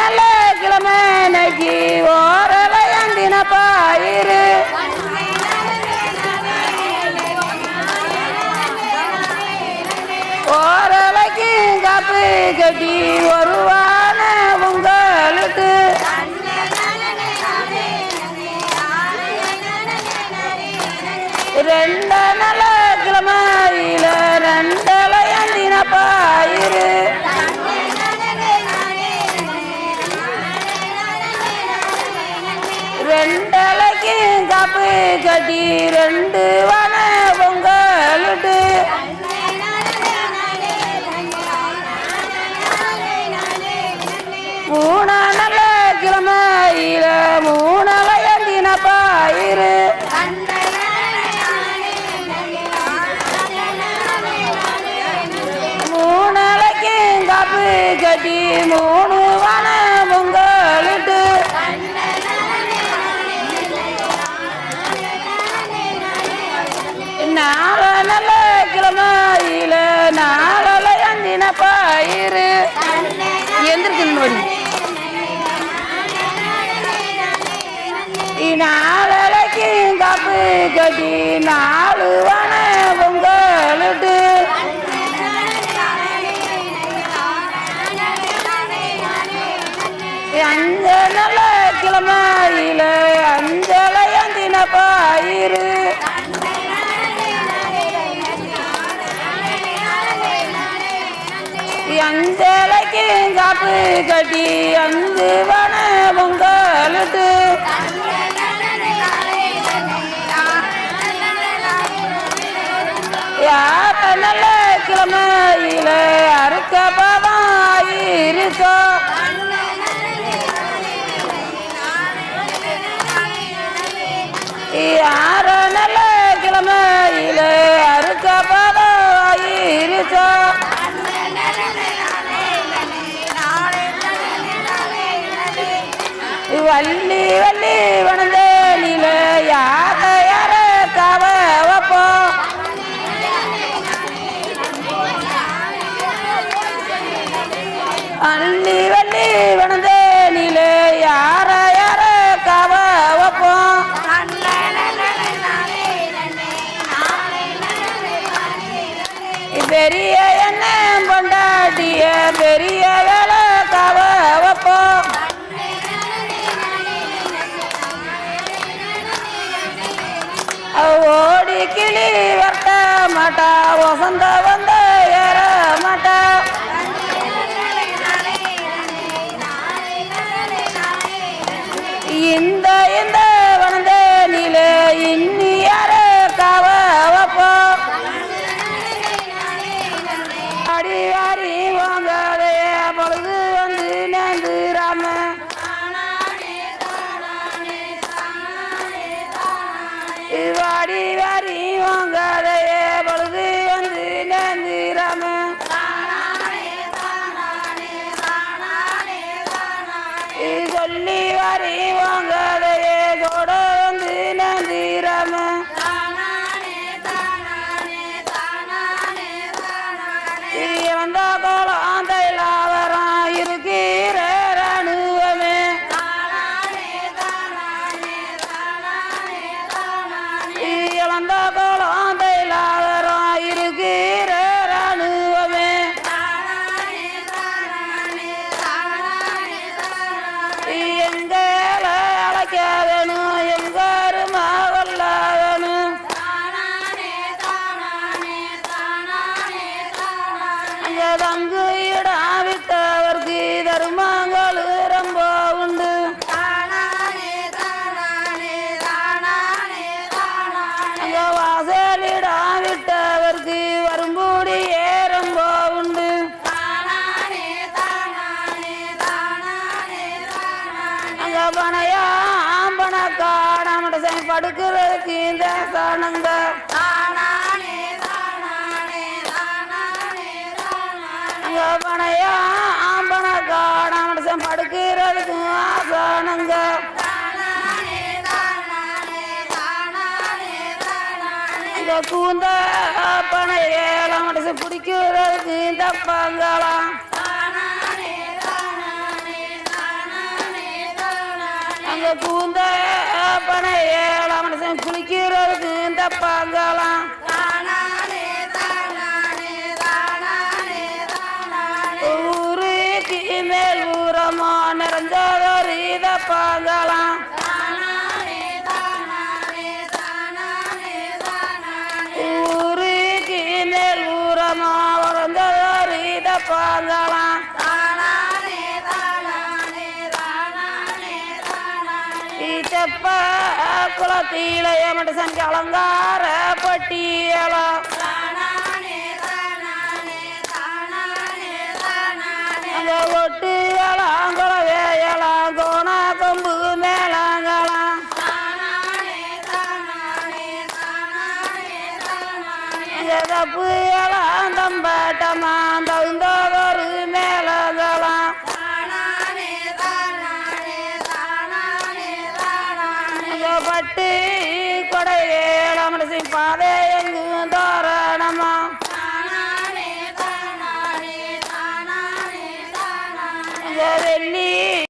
நல்ல கிழமை நகி ஓரலையந்தின பாயிரு. ஓரலைக்கு காப்பு கட்டி வருவான உங்களுக்கு. ரெண்ட நல்ல கிழமையில ரெண்டலையந்தின பாயிரு. அடி ரெண்டு வன பொங்கலுட்டு மூண நல்ல கிழமையில மூணலையந்தின பாயிரு. மூணலைக்கு காப்பு கட்டி மூணு வன பொங்கலுட்டு நாள நல்ல கிழமையில நாளலை அந்தின பாயிரு எந்திருக்கு வடி நாளைக்கு காப்பு கட்டி நாலு வன பொங்கலுட்டு அஞ்ச நல்ல கிழமையில அஞ்சலையந்தின பாயிரு காப்பு கட்டி அந்து வன பொங்கலுட்டு. யார நல்ல கிழமையில அறுக்க பாவாயிருக்கோ யார நல்ல கிழமையில அறுக்க பாவாயிருக்கோ வள்ளி வள்ளி வனந்தேலில யார யார காவ வைப்போம் அள்ளி வள்ளி வனந்தேலில யார யார காவ வைப்போம் பெரிய என்ன பொண்டாட்டிய பெரிய வேலை காவ வைப்போம் ಓಡಿ ಕಿಳಿ ವರ್ತ ಮಠ ವಸಂತ ಬಂದ வாடி வாரி வாங்காதே பொழுது வந்து நேந்து ராம. சொல்லி வாரி வாங்காதே தங்கு இடம் விட்டவர்க்கு தருமாங்கள் ரொம்ப உண்டு. அங்க வாசலிடம் விட்டவர்க்கு வரும்பூடி ரொம்ப உண்டு. அங்க பணையா பணக்கான மடசை படுக்கிறதுக்கு இந்த சாணங்க. கூந்த பனை ஏழாம் மனசு பிடிக்கிறதுக்கு தப்பாங்களாம் அங்க கூந்த பனை ஏழாம் மனசு குளிக்கிறதுக்கு தப்பாங்களாம் ஊருக்கு மேல் ஊரமோ நிறைஞ்சதோ இதப்பாங்களாம் ஊருக்கு இதப்பாங்களாம் இச்சப்ப குளத்தில எமட்டு செஞ்ச அலங்கார எல்லாம் தம்பட்டமா தகுந்தவரு மேலங்கலாம் அங்க பட்டு கொடை ஏழம் பாதை